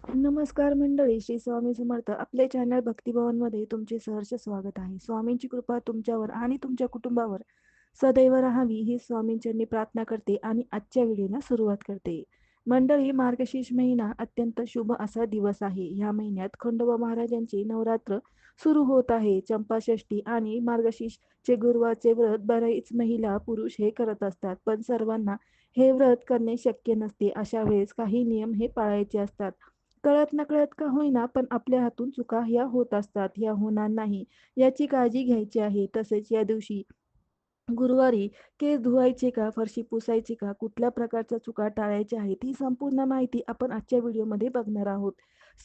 नमस्कार मंडळी श्री स्वामी समर्थ. आपले चॅनल भक्तिभवनमध्ये तुमचे सहर्ष स्वागत आहे. स्वामींची कृपा तुमच्यावर आणि तुमच्या कुटुंबावर सदैव राहावी ही स्वामींच्यांनी प्रार्थना करते आणि आजच्या व्हिडिओला सुरुवात करते. मंडळी मार्गशीर्ष महिना अत्यंत शुभ असा दिवस आहे. ह्या महिन्यात खंडोबा महाराजांचे नवरात्र सुरू होत आहे. चंपाषष्ठी आणि मार्गशीर्षचे गुरुवारचे व्रत बरेच महिला पुरुष हे करत असतात. पण सर्वांना हे व्रत करणे शक्य नसते. अशा वेळेस काही नियम हे पाळायचे असतात. कळत नकळत का होईना पण आपल्या हातून चुका ह्या होत असतात ह्या होणार नाही. याची काळजी घ्यायची आहे. तसेच या दिवशी गुरुवारी केस धुवायचे का फरशी पुसायची का कुठल्या प्रकारच्या चुका टाळायच्या आहेत ही संपूर्ण माहिती आपण आजच्या व्हिडिओमध्ये बघणार आहोत.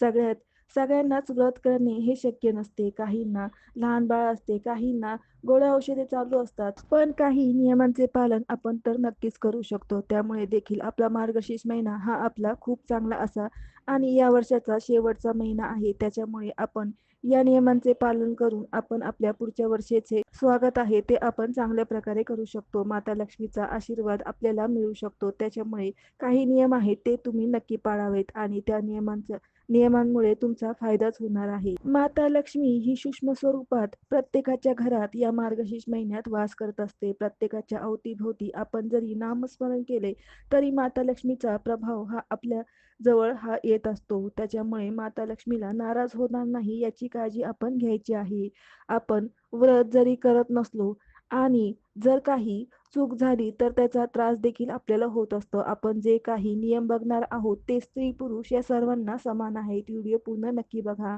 सगळ्यात सगळ्यांनाच व्रत करणे हे शक्य नसते. काहींना लहान बाळ असते काहींना गोळ्या औषधे चालू असतात. पण काही नियमांचे पालन आपण तर नक्कीच करू शकतो. त्यामुळे देखील आपला मार्गशीर्ष महिना हा आपला खूप चांगला असा आणि या वर्षाचा शेवटचा महिना आहे. त्याच्यामुळे आपण या नियमांचे पालन करून आपण आपल्या पुढच्या वर्षाचे स्वागत आहे ते आपण चांगल्या प्रकारे करू शकतो. माता लक्ष्मीचा आशीर्वाद आपल्याला मिळू शकतो. त्याच्यामुळे काही नियम आहेत ते तुम्ही नक्की पाळावेत आणि त्या नियमांचं नियमांमुळे तुमचा फायदाच होणार आहे. माता लक्ष्मी ही सूक्ष्म स्वरूपात प्रत्येकाच्या घरात या मार्गशीर्ष महिन्यात वास करत असते. प्रत्येकाच्या अवतीभोवती आपण जरी नामस्मरण केले तरी माता लक्ष्मीचा प्रभाव हा आपल्या जवळ हा येत असतो. त्याच्यामुळे माता लक्ष्मीला नाराज होणार नाही याची काळजी आपण घ्यायची आहे. आपण व्रत जरी करत नसलो आणि जर काही चूक झाली तर त्याचा त्रास देखील आपल्याला होत असतो. आपण जे काही नियम बघणार आहोत ते स्त्री पुरुष या सर्वांना समान आहेत व्हिडिओ पूर्ण नक्की बघा.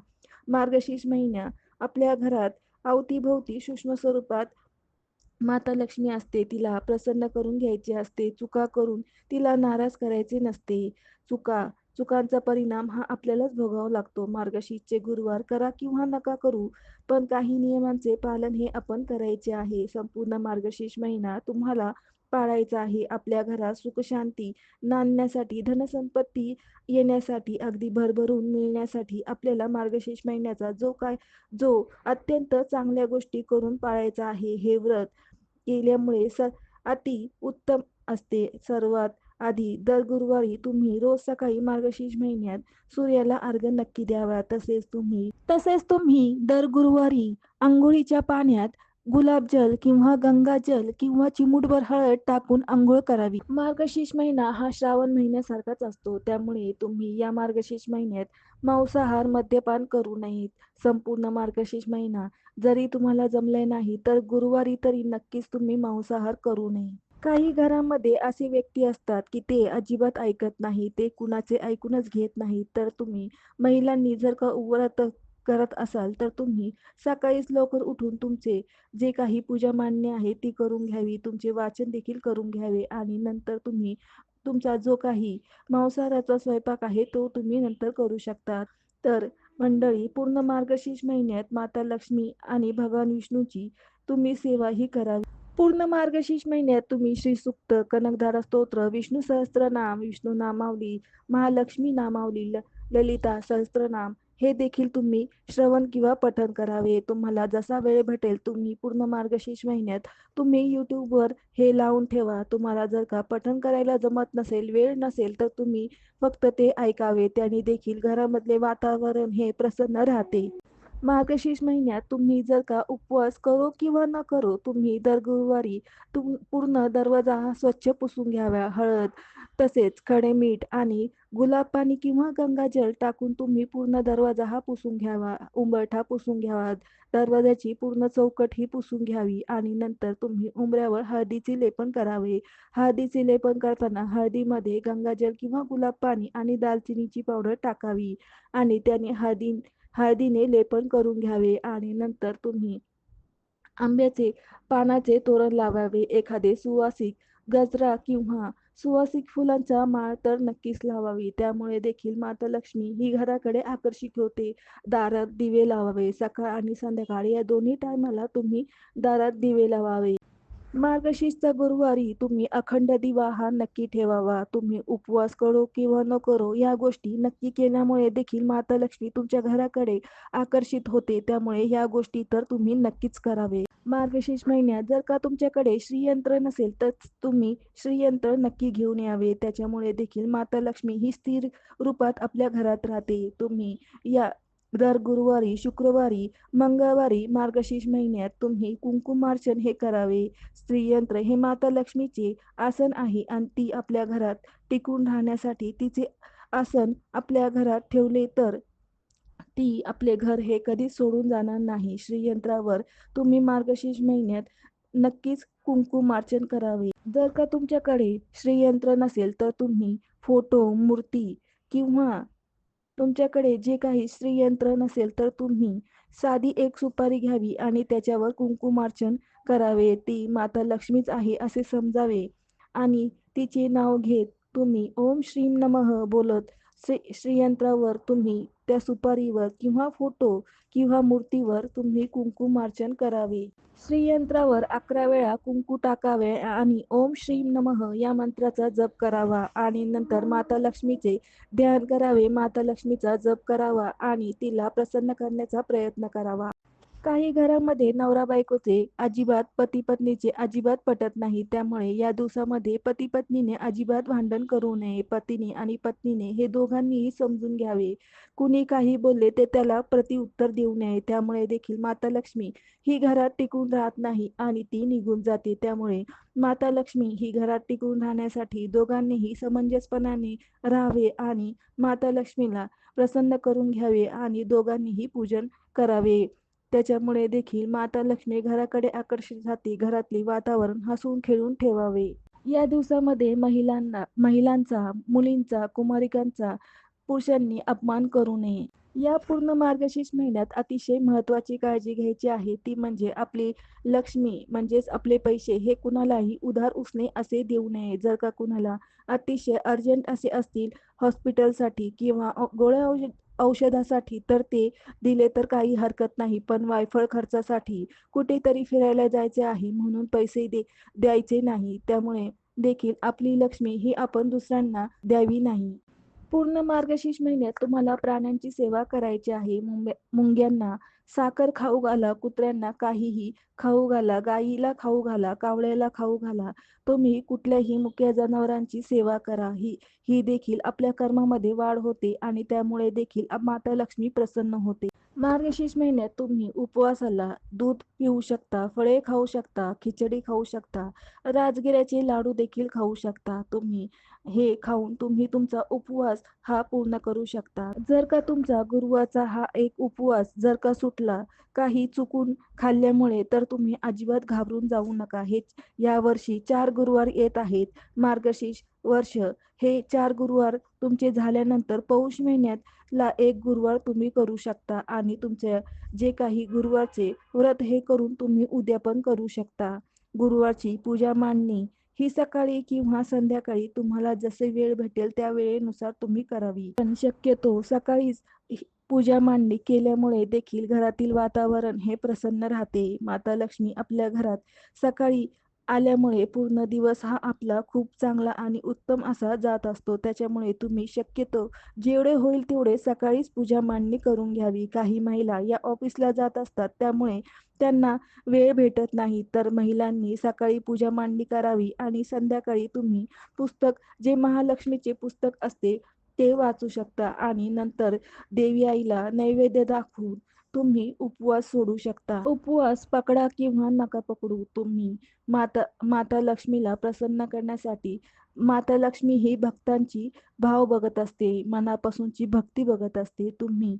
मार्गशीर्ष महिन्या. आपल्या घरात अवतीभोवती सूक्ष्म स्वरूपात माता लक्ष्मी असते. तिला प्रसन्न करून घ्यायचे असते. चुका करून तिला नाराज करायचे नसते. चुका चुकांचा परिणाम हा आपल्यालाच भोगावा लागतो. मार्गशीर्षचे गुरुवार करा किंवा नका करू पण काही नियमांचे पालन हे आपण करायचे आहे. संपूर्ण मार्गशीर्ष महिना तुम्हाला पाळायचा आहे. आपल्या घरात सुखशांती नांदण्यासाठी धनसंपत्ती येण्यासाठी अगदी भरभरून मिळण्यासाठी आपल्याला मार्गशीर्ष महिन्याचा जो काय जो अत्यंत चांगल्या गोष्टी करून पाळायचा आहे हे व्रत केल्यामुळे स अति उत्तम असते. सर्वात आधी दर गुरुवारी तुम्ही रोज सकाळी मार्गशीर्ष महिन्यात सूर्याला अर्घ नक्की द्यावा. तसेच तुम्ही तसेच तुम्ही दर गुरुवारी आंघोळीच्या पाण्यात गुलाबजल किंवा गंगाजल किंवा चिमूटभर हळद टाकून आंघोळ करावी. मार्गशीर्ष महिना हा श्रावण महिन्यासारखाच असतो. त्यामुळे तुम्ही या मार्गशीर्ष महिन्यात मांसाहार मद्यपान करू नयेत. संपूर्ण मार्गशीर्ष महिना जरी तुम्हाला जमले नाही तर गुरुवारी तरी नक्कीच तुम्ही मांसाहार करू नये. काही घरामध्ये असे व्यक्ती असतात की ते अजिबात ऐकत नाही ते कुणाचे ऐकूनच घेत नाही. तर तुम्ही महिलांनी जर का व्रत करत असाल तर तुम्ही सकाळीच लवकर उठून तुमचे जे काही पूजा मान्य आहे ती करून घ्यावी तुमचे वाचन देखील करून घ्यावे आणि नंतर तुम्ही तुमचा जो काही मांसाहाराचा स्वयंपाक आहे तो तुम्ही नंतर करू शकता. तर मंडळी पूर्ण मार्गशीर्ष महिन्यात माता लक्ष्मी आणि भगवान विष्णूची तुम्ही सेवा ही करावी. पूर्ण मार्गशीर्ष महिन्यात तुम्ही श्री सुक्त कनकधारा स्तोत्र विष्णू सहस्त्रनाम विष्णू नामावली महालक्ष्मी नामावली ललिता सहस्त्रनाम हे देखील तुम्ही श्रवण किंवा पठन करावे. तुम्हाला जसा वेळ भेटेल तुम्ही पूर्ण मार्गशीर्ष महिन्यात तुम्ही यूट्यूबवर हे लावून ठेवा. तुम्हाला जर का पठन करायला जमत नसेल वेळ नसेल तर तुम्ही फक्त ते ऐकावे. त्याने देखील घरामधले वातावरण हे प्रसन्न राहते. मार्गशीर्ष महिन्यात तुम्ही जर का उपवास करो किंवा न करो तुम्ही दर गुरुवारी तुम पूर्ण दरवाजा हा स्वच्छ पुसून घ्यावा. हळद तसेच खडे मीठ आणि गुलाब पाणी किंवा गंगाजल टाकून तुम्ही पूर्ण दरवाजा हा पुसून घ्यावा. उंबरठा पुसून घ्यावा. दरवाजाची पूर्ण चौकट ही पुसून घ्यावी आणि नंतर तुम्ही उंबऱ्यावर हळदीचे लेपन करावे. हळदीचे लेपन करताना हळदीमध्ये गंगाजल किंवा गुलाब पाणी आणि दालचिनीची पावडर टाकावी आणि त्याने हळदी हळदीने लेपन करून घ्यावे आणि नंतर तुम्ही आंब्याचे पानाचे तोरण लावावे. एखादे सुवासिक गजरा किंवा सुवासिक फुलांचा माळ तर नक्कीच लावावी. त्यामुळे देखील माता लक्ष्मी ही घराकडे आकर्षित होते. दारात दिवे लावावे. सकाळ आणि संध्याकाळ या दोन्ही टायमाला तुम्ही दारात दिवे लावावे. मार्गशीर्षचा गुरुवारी तुम्ही अखंड दिवा हा नक्की ठेवावा. तुम्ही उपवास करो किंवा न करो या गोष्टी नक्की केल्यामुळे देखील माता लक्ष्मी तुमच्या घराकडे आकर्षित होते. त्यामुळे या गोष्टी तर तुम्ही नक्कीच करावे. मार्गशीर्ष महिन्यात जर का तुमच्याकडे श्रीयंत्र नसेल तर तुम्ही श्रीयंत्र नक्की घेऊन यावे. त्याच्यामुळे देखील माता लक्ष्मी ही स्थिर रूपात आपल्या घरात राहते. तुम्ही या दर गुरुवारी शुक्रवारी मंगळवारी मार्गशीर्ष महिन्यात तुम्ही कुंकुमार्चन हे करावे. स्त्रीयंत्र हे माता लक्ष्मीचे आसन आहे आणि ती आपल्या घरात टिकून राहण्यासाठी तिचे आसन आपल्या घरात ठेवले तर ती आपले घर हे कधीच सोडून जाणार नाही. श्रीयंत्रावर तुम्ही मार्गशीर्ष महिन्यात नक्कीच कुंकुमार्चन करावे. जर का तुमच्याकडे श्रीयंत्र नसेल तर तुम्ही फोटो मूर्ती किंवा तुमच्याकडे जे काही श्रीयंत्र नसेल तर तुम्ही साधी एक सुपारी घ्यावी आणि त्याच्यावर कुंकुमार्चन करावे. ती माता लक्ष्मीच आहे असे समजावे. आणि तिचे नाव घेत तुम्ही ओम श्रीम नमः बोलत श्री श्रीयंत्रावर तुम्ही त्या सुपारीवर किंवा फोटो किंवा मूर्तीवर तुम्ही कुंकुमार्चन करावे. श्रीयंत्रावर अकरा वेळा कुंकू टाकावे आणि ओम श्री नमः या मंत्राचा जप करावा आणि नंतर माता लक्ष्मीचे ध्यान करावे. माता लक्ष्मीचा जप करावा आणि तिला प्रसन्न करण्याचा प्रयत्न करावा. काही घरामध्ये नवरा बायकोचे अजिबात पती पत्नीचे अजिबात पटत नाही. त्यामुळे या दिवसामध्ये पती पत्नीने अजिबात भांडण करू नये. पतीने आणि पत्नीने हे दोघांनीही समजून घ्यावे. कुणी काही बोलले ते त्याला प्रतिउत्तर देऊ नये. त्यामुळे देखील माता लक्ष्मी ही घरात टिकून राहत नाही आणि ती निघून जाते. त्यामुळे माता लक्ष्मी ही घरात टिकून राहण्यासाठी दोघांनीही समंजसपणाने राहावे आणि माता लक्ष्मीला प्रसन्न करून घ्यावे आणि दोघांनीही पूजन करावे. त्याच्यामुळे देखील माता लक्ष्मी घराकडे आकर्षित जाते. घरातले वातावरण हसून खेळून ठेवावे. या दिवसामध्ये महिलांना महिलांचा मुलींचा कुमारिकांचा पुरुषांनी अपमान करू नये. या पूर्ण मार्गशीर्ष महिन्यात अतिशय महत्त्वाची काळजी घ्यायची आहे. ती म्हणजे आपली लक्ष्मी म्हणजेच आपले पैसे हे कुणालाही उधार उसने असे देऊ नये. जर का कुणाला अतिशय अर्जंट असे असतील हॉस्पिटलसाठी किंवा गोळ्या औषध औषधासाठी तर ते दिले तर काही हरकत नाही पण वायफळ खर्चासाठी कुठेतरी फिरायला जायचे आहे म्हणून पैसे दे द्यायचे नाही. त्यामुळे देखील आपली लक्ष्मी ही आपण दुसऱ्यांना द्यावी नाही. पूर्ण मार्गशीर्ष महिन्यात तुम्हाला प्राण्यांची सेवा करायची आहे. मुंग्यांना साखर खाऊ घाला कुत्र्यांना काहीही खाऊ घाला गाईला खाऊ घाला कावळ्याला खाऊ घाला. तुम्ही कुठल्याही मुख्य जनावरांची सेवा करा. ही ही देखील आपल्या कर्मामध्ये वाढ होते आणि त्यामुळे देखील माता लक्ष्मी प्रसन्न होते. मार्गशीर्ष महिन्यात तुम्ही उपवासाला दूध पिऊ शकता फळे खाऊ शकता खिचडी खाऊ शकता राजगिऱ्याचे लाडू देखील खाऊ शकता. तुम्ही हे खाऊन तुम्ही तुमचा उपवास हा पूर्ण करू शकता. जर का तुमचा गुरुवारचा हा एक उपवास जर का सुटला काही चुकून खाल्ल्यामुळे तर तुम्ही अजिबात घाबरून जाऊ नका. हे या वर्षी चार गुरुवार येत आहेत. मार्गशीर्ष वर्ष. हे चार गुरुवार तुमचे झाल्यानंतर पौष महिन्यात ला एक गुरुवार तुम्ही करू शकता आणि तुमचे जे काही गुरुवारचे व्रत हे करून तुम्ही उद्या पण करू शकता. गुरुवारची पूजा मांडणी ही सकाळी किंवा संध्याकाळी तुम्हाला जसे वेळ भेटेल त्या वेळेनुसार तुम्ही करावी. पण शक्यतो सकाळीच पूजा मांडणी केल्यामुळे देखील घरातील वातावरण हे प्रसन्न राहते. माता लक्ष्मी आपल्या घरात सकाळी आल्यामुळे पूर्ण दिवस हा आपला खूप चांगला आणि उत्तम असा जात असतो. त्याच्यामुळे तुम्ही शक्यतो जेवढे होईल तेवढे सकाळीच पूजा मांडणी करून घ्यावी. काही महिला या ऑफिसला जात असतात. त्यामुळे त्यांना वेळ भेटत नाही. तर महिलांनी सकाळी पूजा मांडणी करावी आणि संध्याकाळी तुम्ही पुस्तक जे महालक्ष्मीचे पुस्तक असते ते वाचू शकता. आणि नंतर देवी आईला नैवेद्य दाखवून तुम्ही उपवास सोडू शकता. उपवास पकडा किंवा नका पकडू. तुम्ही माता माता लक्ष्मीला प्रसन्न करण्यासाठी माता लक्ष्मी ही भक्तांची भाव बघत असते मनापासूनची भक्ती बघत असते. तुम्ही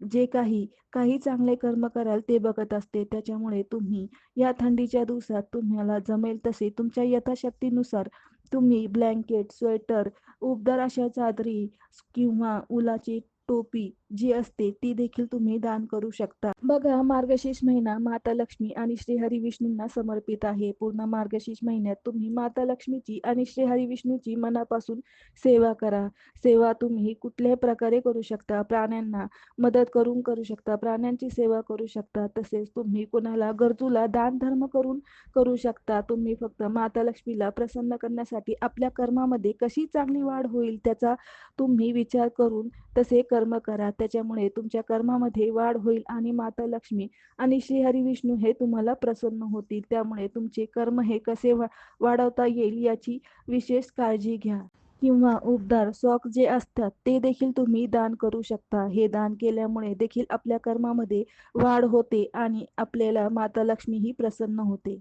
जे काही काही चांगले कर्म कराल ते बघत असते. त्याच्यामुळे तुम्ही या थंडीच्या दिवसात तुम्हाला जमेल तसे तुमच्या यथाशक्तीनुसार तुम्ही ब्लँकेट स्वेटर उबदार अशा चादरी किंवा उलाची टोपी जी असते ती देखील तुम्ही दान करू शकता. बघा मार्गशीर्ष महिना माता लक्ष्मी आणि श्रीहरी विष्णूंना समर्पित आहे. पूर्ण मार्गशीर्ष महिन्यात तुम्ही माता लक्ष्मीची आणि श्रीहरी विष्णूची मनापासून सेवा करा. सेवा तुम्ही कुठल्याही प्रकारे करू शकता. प्राण्यांना मदत करून करू शकता. प्राण्यांची सेवा करू शकता. तसेच तुम्ही कोणाला गरजूला दान धर्म करून करू शकता. तुम्ही फक्त माता लक्ष्मीला प्रसन्न करण्यासाठी आपल्या कर्मामध्ये कशी चांगली वाढ होईल त्याचा तुम्ही विचार करून तसे कर्म करा. त्याच्यामुळे तुमच्या कर्मामध्ये वाढ होईल आणि माता लक्ष्मी आणि श्रीहरी विष्णू हे तुम्हाला प्रसन्न होतील. त्यामुळे तुमचे कर्म हे कसे वाढवता येईल याची विशेष काळजी घ्या. किंवा उबदार सॉक जे असतात ते देखील तुम्ही दान करू शकता. हे दान केल्यामुळे देखील आपल्या कर्मामध्ये वाढ होते आणि आपल्याला माता लक्ष्मीही प्रसन्न होते.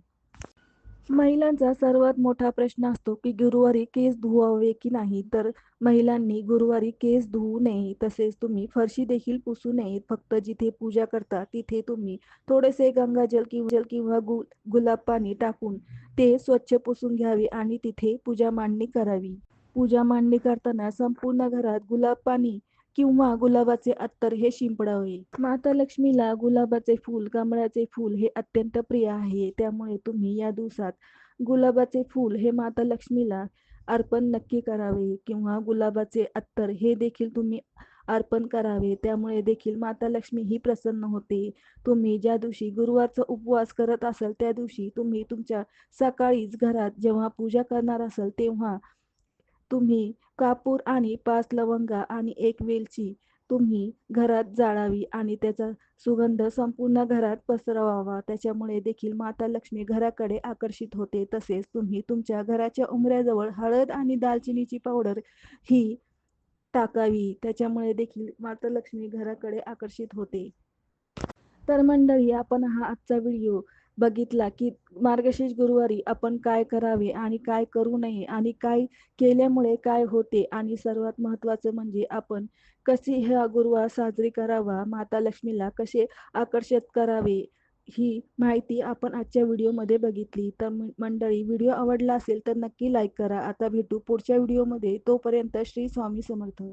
महिलांचा सर्वात मोठा प्रश्न असतो की गुरुवारी केस धुवावे की नाही? तर महिलांनी गुरुवारी केस धुवू नये तसेच तुम्ही फरशी देखील पुसू नये. फक्त जिथे पूजा करता तिथे तुम्ही थोडेसे गंगाजल किंवा किंवा गु गुलाब पाणी टाकून ते स्वच्छ पुसून घ्यावे आणि तिथे पूजा मांडणी करावी. पूजा मांडणी करताना संपूर्ण घरात गुलाब पाणी किंवा गुलाबाचे अत्तर हे शिंपडावे माता लक्ष्मीला गुलाबाचे फूल कमळाचे फूल हे अत्यंत प्रिय आहे. त्यामुळे तुम्ही या दिवसात गुलाबाचे फूल हे माता लक्ष्मीला अर्पण नक्की करावे किंवा गुलाबाचे अत्तर हे देखील तुम्ही अर्पण करावे. त्यामुळे देखील माता लक्ष्मी ही प्रसन्न होते. तुम्ही ज्या दिवशी गुरुवारचा उपवास करत असाल त्या दिवशी तुम्ही तुमच्या सकाळीच घरात जेव्हा पूजा करणार असाल तेव्हा तुम्ही कापूर आणि पाच लवंगा आणि एक वेलची तुम्ही घरात जाळावी आणि त्याचा सुगंध संपूर्ण घरात पसरवावा. त्याच्यामुळे देखील माता लक्ष्मी घराकडे आकर्षित होते. तसेच तुम्ही तुमच्या घराच्या उमऱ्याजवळ हळद आणि दालचिनीची पावडर ही टाकावी. त्याच्यामुळे देखील माता लक्ष्मी घराकडे आकर्षित होते. तर मंडळी आपण हा आजचा व्हिडिओ बघितला की मार्गशीर्ष गुरुवारी आपण काय करावे आणि काय करू नये आणि काय केल्यामुळे काय होते आणि सर्वात महत्त्वाचं म्हणजे आपण कसे हा गुरुवार साजरी करावा माता लक्ष्मीला कसे आकर्षित करावे ही माहिती आपण आजच्या व्हिडिओमध्ये बघितली. तर मंडळी व्हिडिओ आवडला असेल तर नक्की लाईक करा. आता भेटू पुढच्या व्हिडिओमध्ये. तोपर्यंत श्री स्वामी समर्थ.